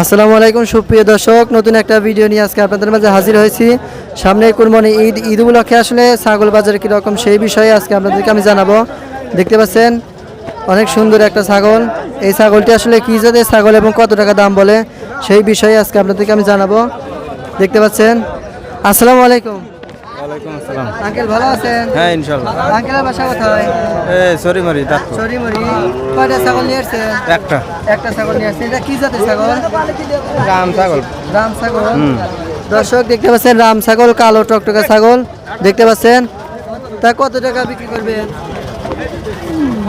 আসসালামু আলাইকুম, সুপ্রিয় দর্শক। নতুন একটা ভিডিও নিয়ে আজকে আপনাদের মাঝে হাজির হয়েছি। সামনে কুরবানি ঈদ ঈদ উপলক্ষে আসলে ছাগল বাজার কীরকম সেই বিষয়ে আজকে আপনাদেরকে আমি জানাব। দেখতে পাচ্ছেন, অনেক সুন্দর একটা ছাগল। এই ছাগলটি আসলে কী জাতের ছাগল এবং কত টাকা দাম বলে সেই বিষয়ে আজকে আপনাদেরকে আমি জানাব। দেখতে পাচ্ছেন, আসসালামু আলাইকুম। ওয়ালাইকুম আসসালাম। আঙ্কেল ভালো আছেন? হ্যাঁ ইনশাল্লাহ আঙ্কেলের বাসা কোথায়? এ সরি মারি সরিমরি কয়টা ছাগল নিয়ে আসছেন একটা। একটা ছাগল নিয়ে আসছেন এটা কি জাতের ছাগল? রাম ছাগল। রাম ছাগল। দর্শক দেখতে পাচ্ছেন রাম ছাগল কালো টকটকা ছাগল। দেখতে পাচ্ছেন? তা কত টাকা বিক্রি করবেন?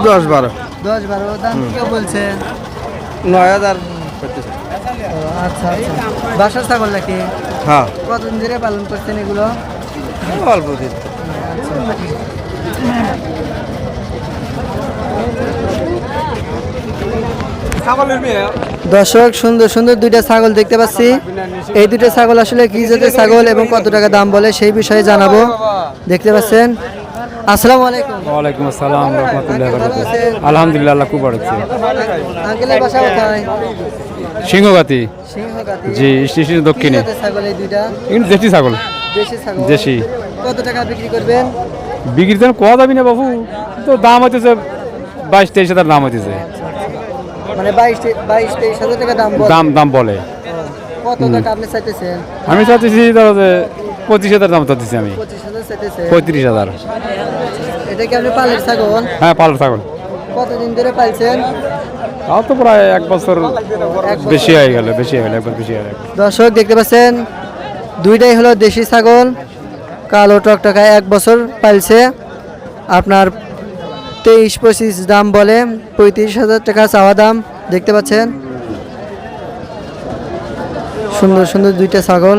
দশ বারো। দশ বারো। দাম কেউ বলছেন নয় হাজার আচ্ছা আচ্ছা। বাসার ছাগল নাকি? হ্যাঁ। কতদিন ধরে পালন করছেন এগুলো? অল্প দিন। দর্শক সুন্দর সুন্দর দুইটা ছাগল দেখতে পাচ্ছি। এই দুইটা ছাগল আসলে কি জাতের ছাগল এবং কত টাকা দাম বলে সেই বিষয়ে জানাব। দেখতে পাচ্ছেন। আসসালামু আলাইকুম। ওয়ালাইকুম আসসালাম রহমতুল্লাহ ভালো আছেন? আলহামদুলিল্লাহ আল্লাহ খুব বাড়ছে আঙ্কেলের বাসা কোথায়? সিংহগাতি। সিংহগাতি। জি দক্ষিণে। ছাগল এই দুইটা? কিন্তু দেশি ছাগল। দেশি ছাগল। দেশি। কত টাকা বিক্রি করবেন? বিক্রির জন্য কোয়া যাবি না বাবু? তো দাম হইতেছে বাইশ তেইশ হাজার দাম হইতেছে। মানে বাইশ বাইশ তেইশ হাজার টাকা দাম বলে। দাম দাম বলে। কত টাকা আপনি চাইতেছেন? আমি চাচ্ছি ধরো যে পঁচিশ হাজার দাম চাচ্ছি আমি। পঁয়ত্রিশ হাজার। এটা কি আপনি পালের ছাগল? হ্যাঁ পাল ছাগল। কতদিন ধরে পালছেন? তাও তো প্রায় এক বছর। বেশি হয়ে গেল বেশি হয়ে গেল একবার বেশি হয়ে গেল। দর্শক দেখতে পাচ্ছেন দুইটাই হলো দেশি ছাগল, কালো টকটকা এক বছর পাইছে আপনার তেইশ পঁচিশ দাম বলে পঁয়ত্রিশ হাজার টাকা চাওয়া দাম, দেখতে পাচ্ছেন। সুন্দর সুন্দর দুইটা ছাগল।